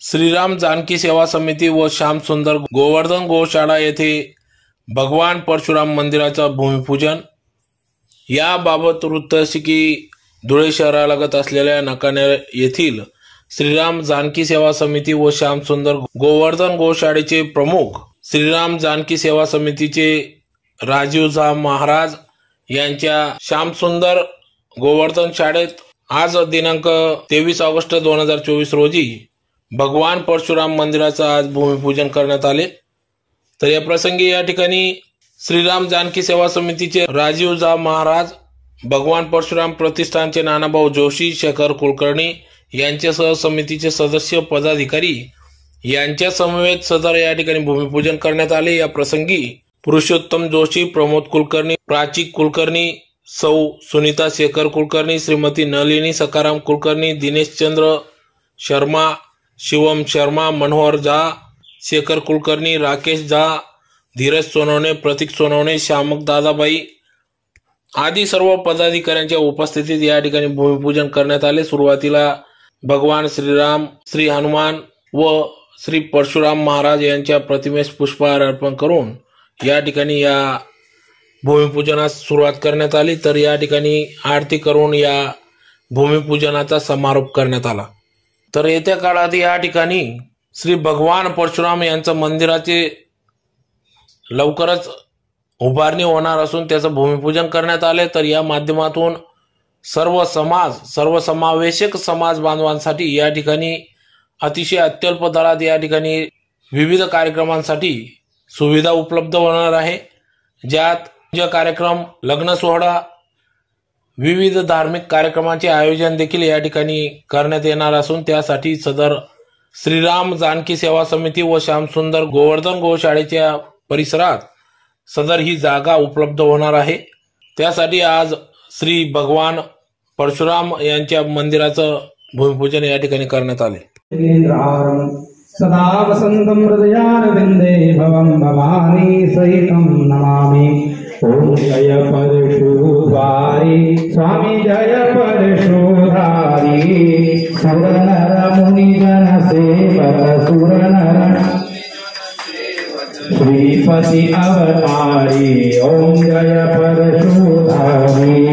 श्रीराम जानकी सेवा समिती व श्याम सुंदर गोवर्धन गोशाळा येथे भगवान परशुराम मंदिराचं भूमिपूजन. याबाबत वृत्त असे की धुळे शहरालगत असलेल्या नकाने येथील श्रीराम जानकी सेवा समिती व श्याम सुंदर गोवर्धन गोशाळेचे प्रमुख श्रीराम जानकी सेवा समितीचे राजीव झा महाराज यांच्या श्यामसुंदर गोवर्धन शाळेत आज दिनांक तेवीस ऑगस्ट दोन हजार चोवीस रोजी भगवान परशुराम मंदिराचं आज भूमिपूजन करण्यात आले. तर या प्रसंगी या ठिकाणी श्रीराम जानकी सेवा समितीचे राजीवजा महाराज भगवान परशुराम प्रतिष्ठानचे नानाभाऊ जोशी शेखर कुलकर्णी यांच्यासह समितीचे सदस्य पदाधिकारी यांच्या समवेत सदर या ठिकाणी भूमिपूजन करण्यात आले. या प्रसंगी पुरुषोत्तम जोशी प्रमोद कुलकर्णी प्राची कुलकर्णी सौ सुनीता शेखर कुलकर्णी श्रीमती नलिनी सकाराम कुलकर्णी दिनेश चंद्र शर्मा शिवम शर्मा मनोहर झा शेखर कुलकर्णी राकेश झा धीरज सोनवणे प्रतीक सोनवणे श्यामक दादाबाई आदी सर्व पदाधिकाऱ्यांच्या उपस्थितीत या ठिकाणी भूमिपूजन करण्यात आले. सुरुवातीला भगवान श्रीराम श्री हनुमान व श्री परशुराम महाराज यांच्या प्रतिमेस पुष्पहार अर्पण करून या ठिकाणी या भूमिपूजनास सुरुवात करण्यात आली. तर या ठिकाणी आरती करून या भूमिपूजनाचा समारोप करण्यात आला. तर येत्या काळात या ठिकाणी श्री भगवान परशुराम यांचं मंदिराचे लवकरच उभारणी होणार असून त्याचं भूमिपूजन करण्यात आले तर या माध्यमातून सर्व समाज सर्वसमावेशक समाज बांधवांसाठी या ठिकाणी अतिशय अत्यल्प दरात या ठिकाणी विविध कार्यक्रमांसाठी सुविधा उपलब्ध होणार आहे. ज्यात जे कार्यक्रम लग्न सोहळा विविध धार्मिक कार्यक्रमाचे आयोजन देखील या ठिकाणी करण्यात येणार असून त्यासाठी सदर श्रीराम जानकी सेवा समिती व श्यामसुंदर गोवर्धन गोशाळेच्या परिसरात सदर ही जागा उपलब्ध होणार आहे. त्यासाठी आज श्री भगवान परशुराम यांच्या मंदिराचं भूमिपूजन या ठिकाणी करण्यात आले. सदा वसन्तं हृदयारविन्दे भवानी सहितं नमामी. ॐ जय परशुभारी स्वामी जय परशुधारी सुरनर मुनिजन सेवक सुरनर श्रीपति अवतारी ॐ जय परशुधारी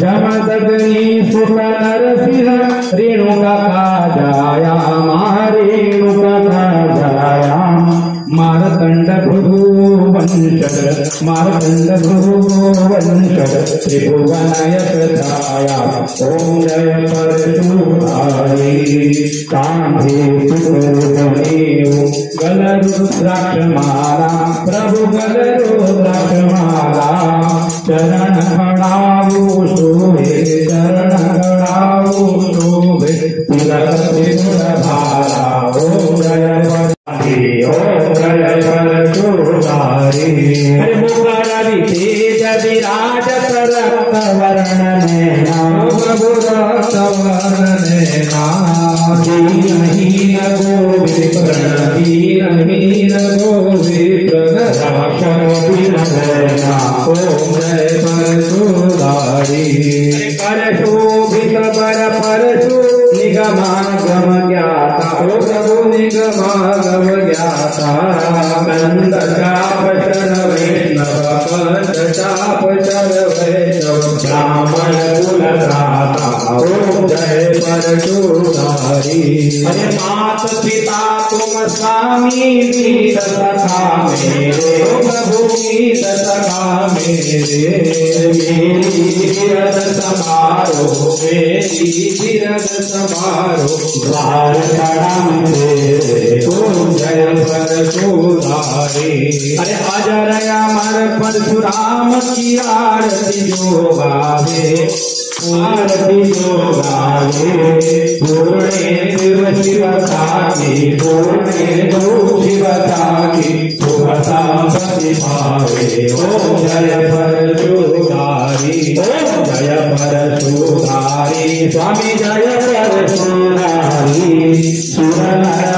जमदग्नि सुत नरसिंह रेणुका जाया मारेणुका जाया मारतंड भृगुवंश मारतंड भृगुवंश त्रिभुवनयक छाया ॐ जय परशुधारी कांधे सुतदेव गलरुद्राक्षमाला प्रभु गलरुद्राक्षमाला चरण खडावू शोभे चरण खडावू शोभे तिलक त्रिपुर ॐ जय परशुधारी ॐ जय परशुधारी अरे मुखारी विराज वर्ण नैना वर्ण नैना जय परशोभित पर परशु निगमागम ज्ञाता ओ प्रभु निगमागम ज्ञाता चाप चर वैष्णव कंद चाप वैष्णव ओम जय परशुधारी अरे मात पिता तुम स्वामी वीर सखा मेरे प्रभु वीर सखा मेरे मेरी वीरत समारो मेरी वीरत समारो चढ़ा मेरे ओम जय परशुधारी अरे अजर अमर परशुराम की आरती जो गावे आरती जो पूर्णे शिव शिव पूर्णे दो शिव सुभता पति ओम जय परशुधारी ओम जय परशुधारी स्वामी जय परशुधारी सुर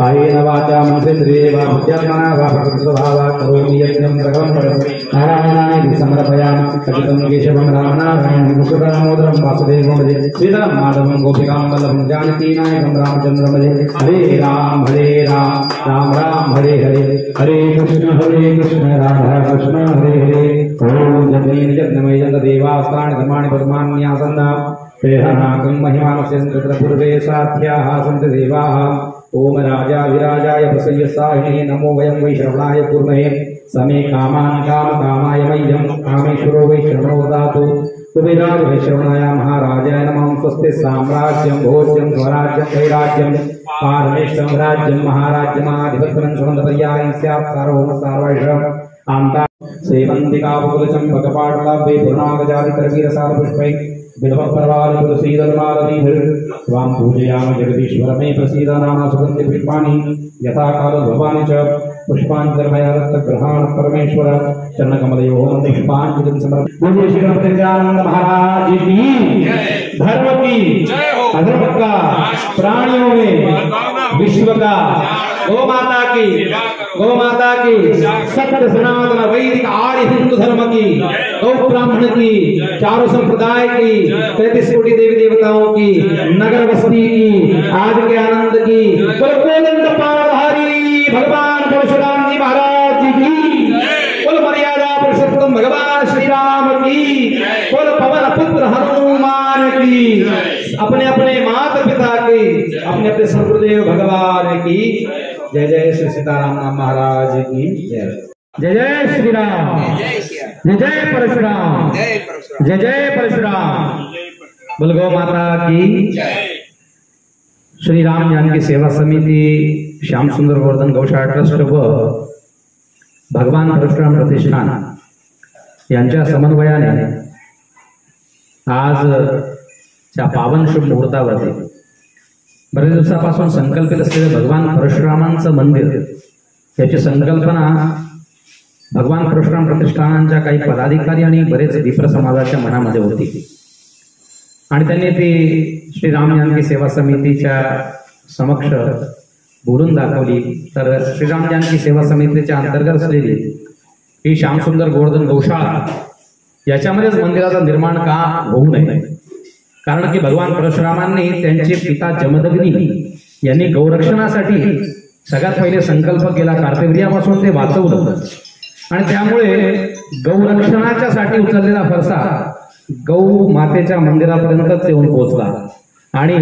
कायेन वाचा मनसेन्द्रियेव बुद्ध्यात्मना वा प्रकृतिस्वभावा करोमि यज्ञं सकलं परस्मै नारायणाय समर्पयामि। कथितं केशवं रामनारायणं कुशलदामोदरं वासुदेवं भजे। श्रीधरं माधवं गोपिकां वल्लभं जानकीनायकं रामचन्द्रं भजे। हरे राम हरे राम राम राम, हरे हरे। हरे कृष्ण हरे कृष्ण, राधा कृष्ण, हरे हरे। ॐ जगमेन जगन्मय जगदेवास्तानि धर्माणि पद्मान्यासन्ना प्रेहनाकं महिमानस्यन्द्रपूर्वे साध्याः सन्ति देवाः। ॐ राजाविराजाय प्रसय्य साहिणे नमो वयं वै श्रवणाय कुर्महे। समे कामान् कामकामाय मह्यं। कामेश्वरो वै श्रवणो दातु कुबेराज वै श्रवणाय महाराजाय नमः। स्वस्ति साम्राज्यं, भोज्यं, स्वराज्यं, वैराज्यं। पारमेष्टं राज्यं, महाराज्यमाधिपत्यं, सुगन्धपर्यायं स्यात् सार्वभौम सार्वैषम् आन्ता सेवन्तिकापुलचम्पकपाटलाभे पूर्णागजादिकरवीरसारपुष्पै त्वां पूजयामि जगदीश्वर मे प्रसीद नाना सुगन्धिपुष्पाणि यथा कालभवानि च पुष्पाञ्जलमया दत्तग्रहाण परमेश्वर चरणकमलयोः पुष्पाञ्जलिं समर्पयामि महाराज की धर्म की अधर्म का प्राणियों में विश्व का गो माता की, गो माता की, सत्य सनातन वैदिक आर्य हिंदू धर्म की, गौ ब्राह्मण की, चारों संप्रदाय की, तैतीस कोटि देवी देवताओं की, नगर बस्ती की, आज के आनंद की भगवान परशुराम जी महाराज जी की, कुल मर्यादा पुरुषोत्तम भगवान श्री राम की, कुल पवन पुत्र हनुमान की। अपने अपने माता पिता की अपने अपने सदगुरुदेव भगवान की। जय जय श्री सीताराम महाराज की जय। जय जय श्री राम। जय जय परशुराम। जय जय परशुराम। बोल गौ माता की। श्री राम जानकी सेवा समिति श्याम सुंदर गोवर्धन गौशाळा ट्रस्ट व भगवान परशुराम प्रतिष्ठान यांच्या समन्वयाने आज त्या पावन शुभ मुहूर्तावरती. बरेच दिवसापासून संकल्पित असलेलं भगवान परशुरामांचं मंदिर याची संकल्पना भगवान परशुराम प्रतिष्ठानांच्या काही पदाधिकारी आणि बरेच विप्र समाजाच्या मनामध्ये होती. आणि त्यांनी ती श्रीराम जानकी सेवा समितीच्या समक्ष बोलून दाखवली. तर श्रीराम जानकी सेवा समितीच्या अंतर्गत असलेली ही श्यामसुंदर गोवर्धन गौशाळा याच्यामध्येच मंदिराचं निर्माण का होऊ नये? कारण की भगवान परशुरामांनी त्यांचे पिता जमदग्नी यांनी गौरक्षणासाठी सगळ्यात पहिले संकल्प केला कार्तवीर्यापासून ते वाचवलं. आणि त्यामुळे गौरक्षणाच्या साठी उचललेला फरसा गौ मातेच्या मंदिरापर्यंतच येऊन पोहोचला. आणि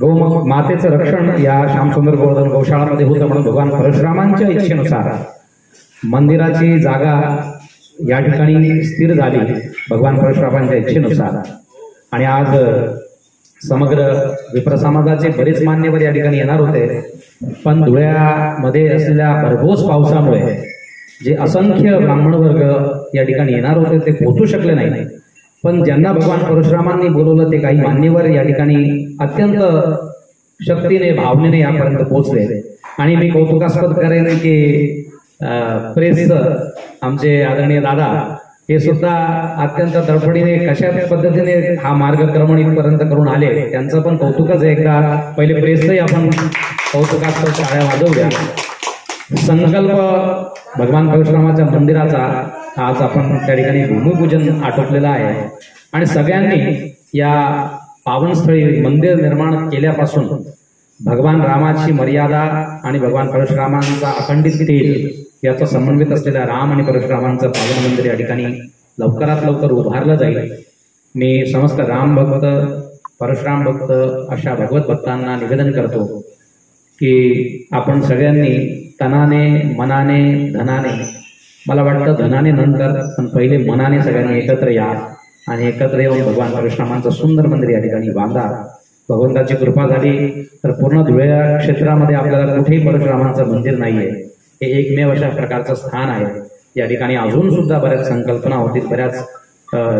गौ मातेचं रक्षण या श्यामसुंदर गोवर्धन गौशाळामध्ये होतं म्हणून भगवान परशुरामांच्या इच्छेनुसार मंदिराची जागा या ठिकाणी स्थिर झाली भगवान परशुरामांच्या इच्छेनुसार. आणि आज समग्र विप्र समाजाचे बरेच मान्यवर या ठिकाणी येणार होते. पण धुळ्यामध्ये असलेल्या भरघोस पावसामुळे जे असंख्य ब्राह्मण वर्ग या ठिकाणी येणार होते ते पोहोचू शकले नाही. पण ज्यांना भगवान परशुरामांनी बोलवलं ते काही मान्यवर या ठिकाणी अत्यंत शक्तीने भावनेने यापर्यंत पोहोचले आणि मी कौतुकास्पद करेन की प्रेस आमचे आदरणीय दादा हे सुद्धा अत्यंत धडपडीने कशा पद्धतीने हा मार्गक्रमण इथपर्यंत करून आले त्यांचं पण कौतुकच आहे एकदा पहिले प्रेसही आपण कौतुकात शाळ्या वाजवल्या संकल्प भगवान परशुरामाच्या मंदिराचा आज आपण त्या ठिकाणी भूमिपूजन आटोपलेलं आहे. आणि सगळ्यांनी या पावनस्थळी मंदिर निर्माण केल्यापासून भगवान रामाची मर्यादा आणि भगवान परशुरामांचा अखंडित तेज याचा समन्वित असलेल्या राम आणि परशुरामांचं पावन मंदिर या ठिकाणी लवकरात लवकर उभारलं जाईल. मी समस्त राम भक्त परशुराम भक्त अशा भगवत भक्तांना निवेदन करतो की आपण सगळ्यांनी तनाने मनाने धनाने मला वाटतं धनाने नंतर पण पहिले मनाने सगळ्यांनी एकत्र या आणि एकत्र येऊन भगवान परशुरामांचं सुंदर मंदिर या ठिकाणी बांधा. भगवंताची कृपा झाली तर पूर्ण धुळे क्षेत्रामध्ये आपल्याला कुठेही परशुरामांचं मंदिर नाहीये. हे एकमेव अशा प्रकारचं स्थान आहे. या ठिकाणी अजून सुद्धा बऱ्याच संकल्पना होतील. बऱ्याच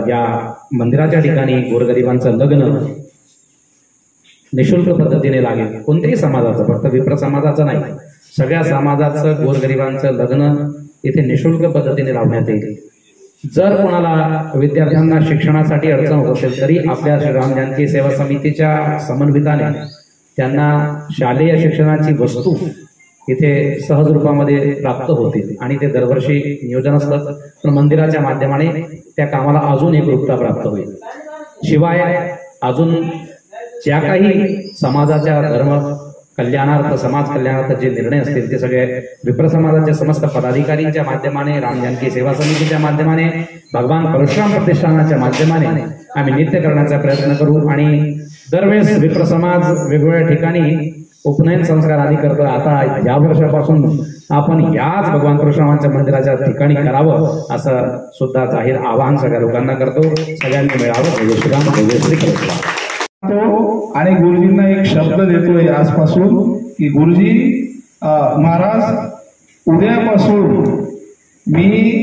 या मंदिराच्या ठिकाणी गोरगरिबांचं लग्न निशुल्क पद्धतीने लागेल. कोणत्याही समाजाचं फक्त विप्र समाजाचं नाही. सगळ्या समाजाचं गोरगरिबांचं लग्न इथे निशुल्क पद्धतीने लावण्यात येईल. जर कोणाला विद्यार्थ्यांना शिक्षणासाठी अडचण होत असेल तरी आपल्या श्रीराम जानकी सेवा समितीच्या समन्विताने त्यांना शालेय शिक्षणाची वस्तू इथे सहज रूपामध्ये प्राप्त होतील. आणि ते दरवर्षी नियोजन असतं. पण मंदिराच्या माध्यमाने त्या कामाला अजून एक रूपता प्राप्त होईल. शिवाय अजून ज्या काही समाजाच्या धर्म कल्याणार्थ समाज कल्याणार्थ जे निर्णय असतील ते सगळे विप्र समाजाच्या समस्त पदाधिकारींच्या माध्यमाने राम जानकी सेवा समितीच्या माध्यमाने भगवान परशुराम प्रतिष्ठानाच्या माध्यमाने आम्ही नित्य करण्याचा प्रयत्न करू. आणि दरवेळेस विप्र समाज वेगवेगळ्या ठिकाणी उपनयन संस्कार आधी करतो. आता या वर्षापासून आपण याच भगवान परशुरामांच्या मंदिराच्या ठिकाणी करावं असं सुद्धा जाहीर आवाहन सगळ्या लोकांना करतो. सगळ्यांनी मिळावं. जय श्रीराम जय श्री कृष्ण तो आणि गुरुजींना एक शब्द देतोय आजपासून की गुरुजी महाराज उद्यापासून मी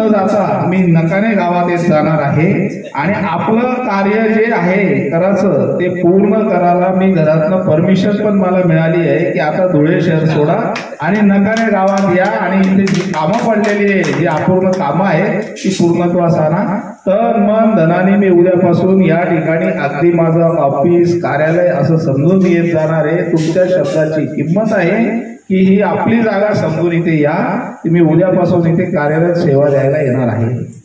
न जाता मी नकाने गावात येत जाणार आहे आणि आपलं कार्य जे आहे करायचं ते पूर्ण करायला मी घरातनं परमिशन पण मला मिळाली आहे की आता धुळे शहर सोडा आणि नकाने गावात या आणि इथे जी कामं पडलेली आहे जी अपूर्ण कामं आहे ती पूर्णत्वास आणा तर मन धनाने मी उद्यापासून या ठिकाणी अगदी माझं ऑफिस कार्यालय असं समजून येत जाणार आहे. तुमच्या शब्दाची किंमत आहे. की ही आपली जागा समजून इथे या. की मी उद्यापासून इथे कार्यरत सेवा द्यायला येणार आहे.